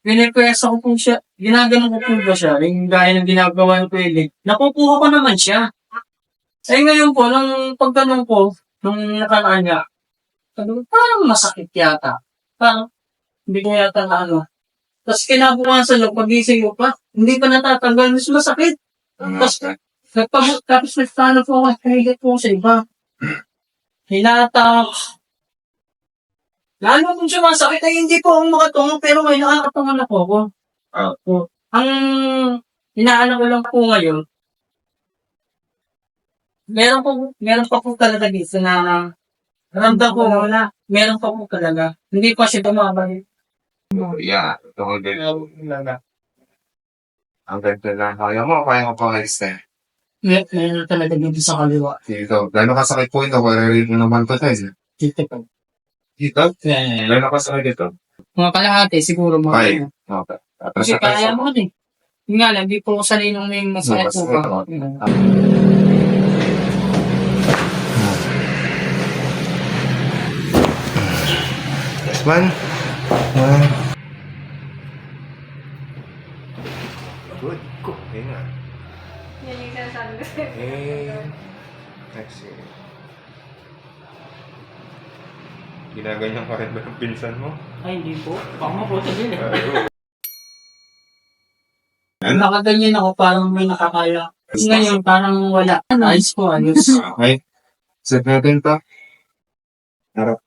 Pinipresa ko po siya. Ginagano ko po ba siya? Yung gaya ng ginagawa ng pwede. Nakukuha ko naman siya. Eh ngayon po, nung pagtanong ko, nung nakaraan niya, parang masakit yata. Parang, hindi ko yata na ano. Tapos kinabukasan lang, pagising ko pa, hindi pa natatanggal, mas masakit. Tapos, nagpabot, tapos nagtano po ako, kahigit po sa iba. Hinata. Lalo kung sumasakit ay hindi po ako makatungo, pero may nakakatungo na po ako. Opo. Ang inaano ko lang po ngayon, meron po, meron pa po talaga dito na ramdam ko wala. Meron pa po talaga. Hindi pa siya bumabalik. Oh, yeah. Ko din. Ang ganda lang. Kaya mo, kaya mo pang extend. Mer- Meron talaga dito sa kaliwa. Dito. Gano'ng kasakit po ito? Maririnig mo naman to tayo. Dito po. Dito? Yeah. Gano'ng kasakit dito? Mga kalahati, siguro mga Ay. ano. Okay. Tapos Kasi kaya mo din. Yung nga lang, di po ko sanay nung may masakit po Masakit, ba. oo. One. One. Good. Cool. Ayun nga. Yan yung sinasabi ko sa'yo. Eh. Exhale. Ginaganyan ka rin ba ng pinsan mo? Ay, hindi po. Baka mo po sabihin eh. Ayun. Nakaganyan ako, parang may nakakaya. Ngayon, parang wala. Ayos po, ayos. Okay. Set natin to. Harap.